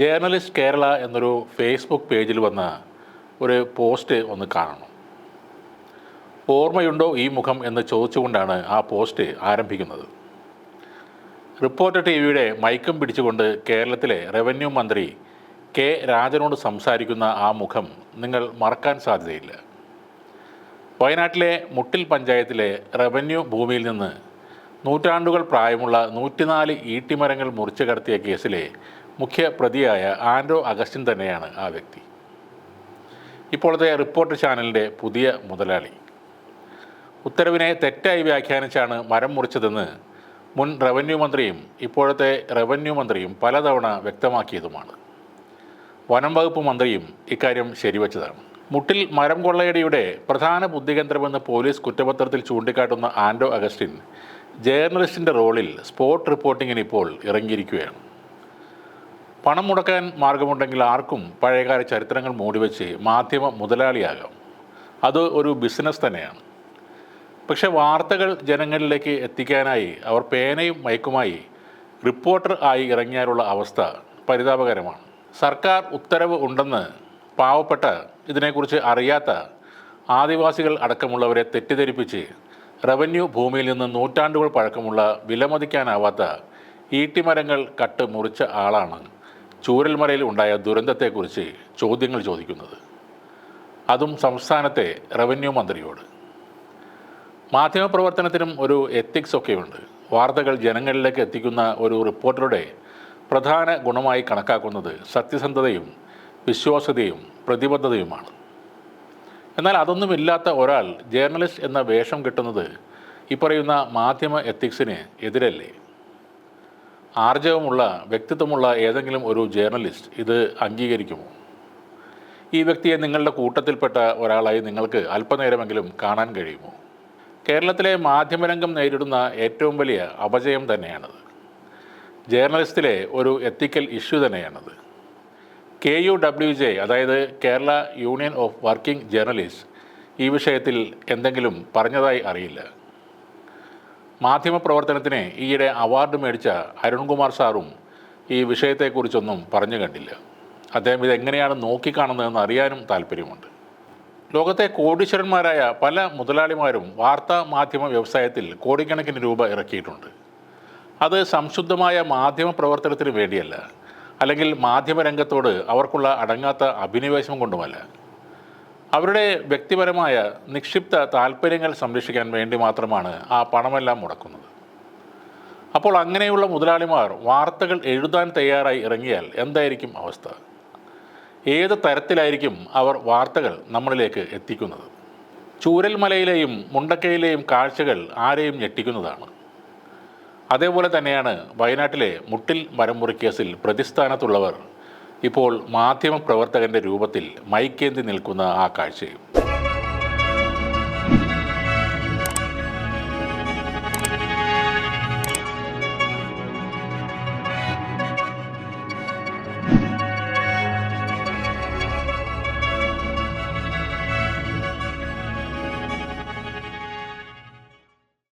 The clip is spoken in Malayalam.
ജേർണലിസ്റ്റ് കേരള എന്നൊരു ഫേസ്ബുക്ക് പേജിൽ വന്ന ഒരു പോസ്റ്റ് ഒന്ന് കാണണം. ഓർമ്മയുണ്ടോ ഈ മുഖം എന്ന് ചോദിച്ചുകൊണ്ടാണ് ആ പോസ്റ്റ് ആരംഭിക്കുന്നത്. റിപ്പോർട്ടർ ടി വിയുടെ മൈക്കും പിടിച്ചുകൊണ്ട് കേരളത്തിലെ റവന്യൂ മന്ത്രി കെ രാജനോട് സംസാരിക്കുന്ന ആ മുഖം നിങ്ങൾ മറക്കാൻ സാധ്യതയില്ല. വയനാട്ടിലെ മുട്ടിൽ പഞ്ചായത്തിലെ റവന്യൂ ഭൂമിയിൽ നിന്ന് നൂറ്റാണ്ടുകൾ പ്രായമുള്ള നൂറ്റിനാല് ഈട്ടിമരങ്ങൾ മുറിച്ചു കടത്തിയ കേസിലെ മുഖ്യ പ്രതിയായ ആൻഡ്രോ അഗസ്റ്റിൻ തന്നെയാണ് ആ വ്യക്തി. ഇപ്പോഴത്തെ റിപ്പോർട്ട് ചാനലിന്റെ പുതിയ മുതലാളി. ഉത്തരവിനെ തെറ്റായി വ്യാഖ്യാനിച്ചാണ് മരം മുറിച്ചതെന്ന് മുൻ റവന്യൂ മന്ത്രിയും ഇപ്പോഴത്തെ റവന്യൂ മന്ത്രിയും പലതവണ വ്യക്തമാക്കിയതുമാണ്. വനം വകുപ്പ് മന്ത്രിയും ഇക്കാര്യം ശരിവച്ചതാണ്. മുട്ടിൽ മരം കൊള്ളയടിയുടെ പ്രധാന ബുദ്ധികേന്ദ്രമെന്ന് പോലീസ് കുറ്റപത്രത്തിൽ ചൂണ്ടിക്കാട്ടുന്ന ആൻഡോ അഗസ്റ്റിൻ ജേർണലിസ്റ്റിന്റെ റോളിൽ സ്പോട്ട് റിപ്പോർട്ടിങ്ങിന് ഇപ്പോൾ ഇറങ്ങിയിരിക്കുകയാണ്. പണം മുടക്കാൻ മാർഗമുണ്ടെങ്കിൽ ആർക്കും പഴയകാല ചരിത്രങ്ങൾ മൂടിവെച്ച് മാധ്യമ മുതലാളിയാകാം. അത് ഒരു ബിസിനസ് തന്നെയാണ്. പക്ഷെ വാർത്തകൾ ജനങ്ങളിലേക്ക് എത്തിക്കാനായി അവർ പേനയും മയക്കുമായി റിപ്പോർട്ടർ ആയി ഇറങ്ങിയാലുള്ള അവസ്ഥ പരിതാപകരമാണ്. സർക്കാർ ഉത്തരവ് ഉണ്ടെന്ന് പാവപ്പെട്ട ഇതിനെക്കുറിച്ച് അറിയാത്ത ആദിവാസികൾ അടക്കമുള്ളവരെ തെറ്റിദ്ധരിപ്പിച്ച് റവന്യൂ ഭൂമിയിൽ നിന്ന് നൂറ്റാണ്ടുകൾ പഴക്കമുള്ള വിലമതിക്കാനാവാത്ത ഈട്ടിമരങ്ങൾ കട്ട് മുറിച്ച ആളാണ് ചൂരൽമലയിൽ ഉണ്ടായ ദുരന്തത്തെക്കുറിച്ച് ചോദ്യങ്ങൾ ചോദിക്കുന്നത്. അതും സംസ്ഥാനത്തെ റവന്യൂ മന്ത്രിയോട്. മാധ്യമപ്രവർത്തനത്തിനും ഒരു എത്തിക്സ് ഒക്കെയുണ്ട്. വാർത്തകൾ ജനങ്ങളിലേക്ക് എത്തിക്കുന്ന ഒരു റിപ്പോർട്ടറുടെ പ്രധാന ഗുണമായി കണക്കാക്കുന്നത് സത്യസന്ധതയും വിശ്വാസ്യതയും പ്രതിബദ്ധതയുമാണ്. എന്നാൽ അതൊന്നുമില്ലാത്ത ഒരാൾ ജേർണലിസ്റ്റ് എന്ന വേഷം കിട്ടുന്നത് ഈ പറയുന്ന മാധ്യമ എത്തിക്സിന് എതിരല്ലേ? ആർജവമുള്ള വ്യക്തിത്വമുള്ള ഏതെങ്കിലും ഒരു ജേർണലിസ്റ്റ് ഇത് അംഗീകരിക്കുമോ? ഈ വ്യക്തിയെ നിങ്ങളുടെ കൂട്ടത്തിൽപ്പെട്ട ഒരാളായി നിങ്ങൾക്ക് അല്പനേരമെങ്കിലും കാണാൻ കഴിയുമോ? കേരളത്തിലെ മാധ്യമരംഗം നേരിടുന്ന ഏറ്റവും വലിയ അപജയം തന്നെയാണത്. ജേർണലിസ്റ്റിലെ ഒരു എത്തിക്കൽ ഇഷ്യൂ തന്നെയാണത്. കെ യു ഡബ്ല്യു ജെ അതായത് Kerala union of working journalist ഈ വിഷയത്തിൽ എന്തെങ്കിലും പറഞ്ഞതായി അറിയില്ല. മാധ്യമപ്രവർത്തനത്തിന് ഈയിടെ അവാർഡ് മേടിച്ച അരുൺകുമാർ സാറും ഈ വിഷയത്തെക്കുറിച്ചൊന്നും പറഞ്ഞു കണ്ടില്ല. അദ്ദേഹം ഇതെങ്ങനെയാണ് നോക്കിക്കാണുന്നതെന്ന് അറിയാനും താല്പര്യമുണ്ട്. ലോകത്തെ കോടീശ്വരന്മാരായ പല മുതലാളിമാരും വാർത്താ മാധ്യമ വ്യവസായത്തിൽ കോടിക്കണക്കിന് രൂപ ഇറക്കിയിട്ടുണ്ട്. അത് സംശുദ്ധമായ മാധ്യമ പ്രവർത്തനത്തിന് വേണ്ടിയല്ല അല്ലെങ്കിൽ മാധ്യമരംഗത്തോട് അവർക്കുള്ള അടങ്ങാത്ത അഭിനിവേശം കൊണ്ടുമല്ല. അവരുടെ വ്യക്തിപരമായ നിക്ഷിപ്ത താല്പര്യങ്ങൾ സംരക്ഷിക്കാൻ വേണ്ടി മാത്രമാണ് ആ പണമെല്ലാം മുടക്കുന്നത്. അപ്പോൾ അങ്ങനെയുള്ള മുതലാളിമാർ വാർത്തകൾ എഴുതാൻ തയ്യാറായി ഇറങ്ങിയാൽ എന്തായിരിക്കും അവസ്ഥ? ഏത് തരത്തിലായിരിക്കും അവർ വാർത്തകൾ നമ്മളിലേക്ക് എത്തിക്കുന്നത്? ചൂരൽമലയിലെയും മുണ്ടക്കയിലെയും കാഴ്ചകൾ ആരെയും ഞെട്ടിക്കുന്നതാണ്. അതേപോലെ തന്നെയാണ് വയനാട്ടിലെ മുട്ടിൽ മരമുറി കേസിൽ പ്രതിസ്ഥാനത്തുള്ളവർ ഇപ്പോൾ മാധ്യമപ്രവർത്തകന്റെ രൂപത്തിൽ മൈക്കേന്തി നിൽക്കുന്ന ആ കാഴ്ചയും.